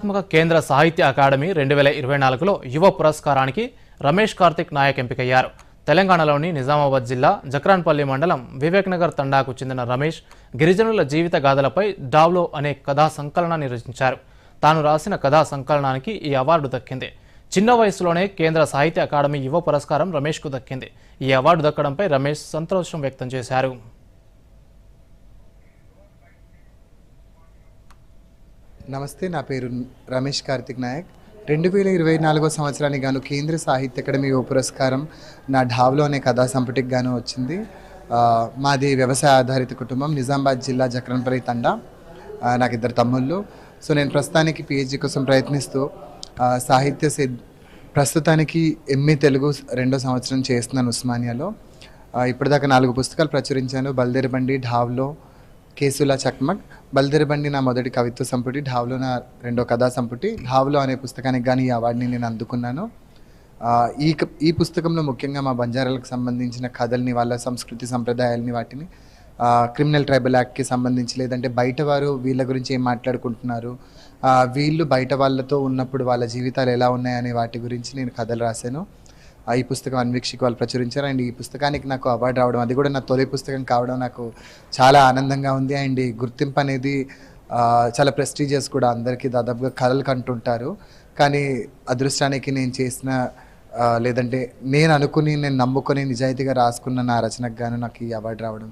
కళాత్మక కేంద్ర సాహిత్య అకాడమీ రెండు వేల ఇరవై నాలుగులో యువ పురస్కారానికి రమేష్ కార్తిక్ నాయక్ ఎంపికయ్యారు. తెలంగాణలోని నిజామాబాద్ జిల్లా జక్రాన్పల్లి మండలం వివేక్ నగర్ తండాకు చెందిన రమేష్ గిరిజనుల జీవిత గాథలపై డావ్లో అనే కథా సంకలనాన్ని రచించారు. తాను రాసిన కథా సంకలనానికి ఈ అవార్డు దక్కింది. చిన్న వయసులోనే కేంద్ర సాహిత్య అకాడమీ యువ పురస్కారం రమేష్కు దక్కింది. ఈ అవార్డు దక్కడంపై రమేష్ సంతోషం వ్యక్తం చేశారు. నమస్తే నా పేరు రమేష్ కార్తిక్ నాయక్. రెండు వేల ఇరవై నాలుగో సంవత్సరానికి గాను కేంద్ర సాహిత్య అకాడమీ యువ పురస్కారం నా ఢావ్లో అనే కథా సంపుటికి గాను వచ్చింది. మాది వ్యవసాయ ఆధారిత కుటుంబం నిజామాబాద్ జిల్లా జక్రన్పల్లి తండా. నాకు ఇద్దరు తమ్ముళ్ళు. సో నేను ప్రస్తుతానికి పిహెచ్డి కోసం ప్రయత్నిస్తూ సాహిత్య సిద్ ప్రస్తుతానికి ఎంఏ తెలుగు రెండో సంవత్సరం చేస్తున్నాను ఉస్మానియాలో. ఇప్పటిదాకా నాలుగు పుస్తకాలు ప్రచురించాను. బల్దేరిబండి ఢావ్లో కేసుల చక్మక్ బల్దెరబండి నా మొదటి కవిత్వ సంపుటి ఢావ్లో నా రెండో కథా సంపుటి ఢావ్లో అనే పుస్తకానికి కానీ ఈ అవార్డుని నేను అందుకున్నాను. ఈ క- ఈ పుస్తకంలో ముఖ్యంగా మా బంజారాలకు సంబంధించిన కథల్ని వాళ్ళ సంస్కృతి సంప్రదాయాలని వాటిని క్రిమినల్ ట్రైబల్ యాక్ట్కి సంబంధించి లేదంటే బయట వారు వీళ్ళ గురించి ఏం మాట్లాడుకుంటున్నారు వీళ్ళు బయట వాళ్ళతో ఉన్నప్పుడు వాళ్ళ జీవితాలు ఎలా ఉన్నాయనే వాటి గురించి నేను కథలు రాశాను. ఈ పుస్తకం అన్వీక్షిక వాళ్ళు ప్రచురించారు. అండ్ ఈ పుస్తకానికి నాకు అవార్డు రావడం అది కూడా నా తొలి పుస్తకం కావడం నాకు చాలా ఆనందంగా ఉంది. అండ్ ఈ గుర్తింపు అనేది చాలా ప్రెస్టీజియస్ కూడా అందరికీ దాదాపుగా కళలు కంటుంటారు. కానీ అదృష్టానికి నేను చేసిన లేదంటే నేను అనుకుని నేను నమ్ముకొని నిజాయితీగా రాసుకున్న నా రచనకు గాను నాకు ఈ అవార్డు రావడం